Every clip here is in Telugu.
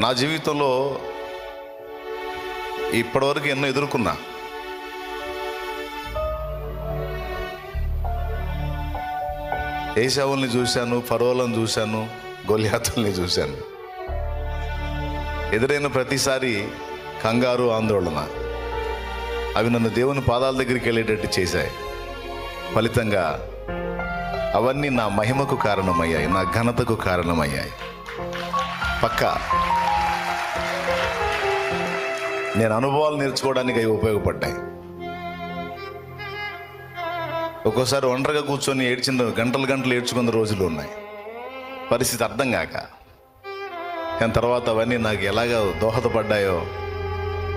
నా జీవితంలో ఇప్పటివరకు ఎన్నో ఎదుర్కొన్నా. ఏసావుల్ని చూశాను ఫరోలను చూశాను గొలియాతుల్ని చూశాను. ఎదురైన ప్రతిసారి కంగారు ఆందోళన అవి నన్ను దేవుని పాదాల దగ్గరికి వెళ్ళేటట్టు చేశాయి. ఫలితంగా అవన్నీ నా మహిమకు కారణమయ్యాయి నా ఘనతకు కారణమయ్యాయి. పక్కా నేను అనుభవాలు నేర్చుకోవడానికి అవి ఉపయోగపడ్డాయి. ఒక్కోసారి ఒంటరిగా కూర్చొని ఏడ్చిన గంటలు గంటలు ఏడ్చుకున్న రోజులు ఉన్నాయి. పరిస్థితి అర్థం కాక. కానీ తర్వాత అవన్నీ నాకు ఎలాగ దోహదపడ్డాయో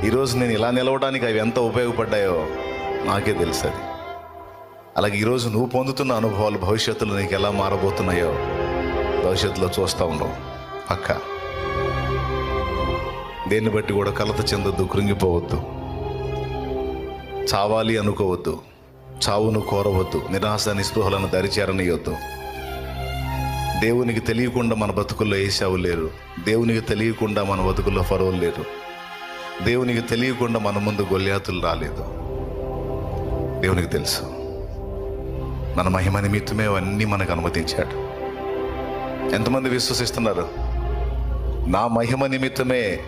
ఈరోజు నేను ఇలా నిలవడానికి అవి ఎంత ఉపయోగపడ్డాయో నాకే తెలుసు అది అలాగే ఈరోజు నువ్వు పొందుతున్న అనుభవాలు భవిష్యత్తులో నీకు ఎలా మారబోతున్నాయో భవిష్యత్తులో చూస్తూ ఉండవు పక్కా. దేన్ని బట్టి కూడా కలత చెందొద్దు కృంగిపోవద్దు. చావాలి అనుకోవద్దు. చావును కోరవద్దు. నిరాశ నిస్పృహలను దరిచేరనియొద్దు. దేవునికి తెలియకుండా మన బతుకుల్లో ఏసావు లేరు. దేవునికి తెలియకుండా మన బతుకుల్లో ఫరోలు లేరు. దేవునికి తెలియకుండా మన ముందు గొల్యాతులు రాలేదు. దేవునికి తెలుసు. మన మహిమ నిమిత్తమే అవన్నీ మనకు అనుమతించాడు. ఎంతమంది విశ్వసిస్తున్నారు? నా మహిమ నిమిత్తమే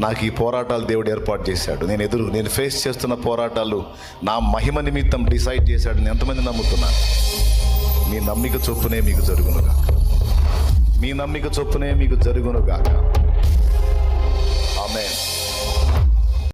నాకు ఈ పోరాటాలు దేవుడు ఏర్పాటు చేశాడు. నేను ఎదురు నేను ఫేస్ చేస్తున్న పోరాటాలు నా మహిమ నిమిత్తం డిసైడ్ చేశాడు ఎంతమంది నమ్ముతున్నాను మీ నమ్మిక చొప్పునే మీకు జరుగునుగాక మీ నమ్మిక చొప్పునే మీకు జరుగునుగాక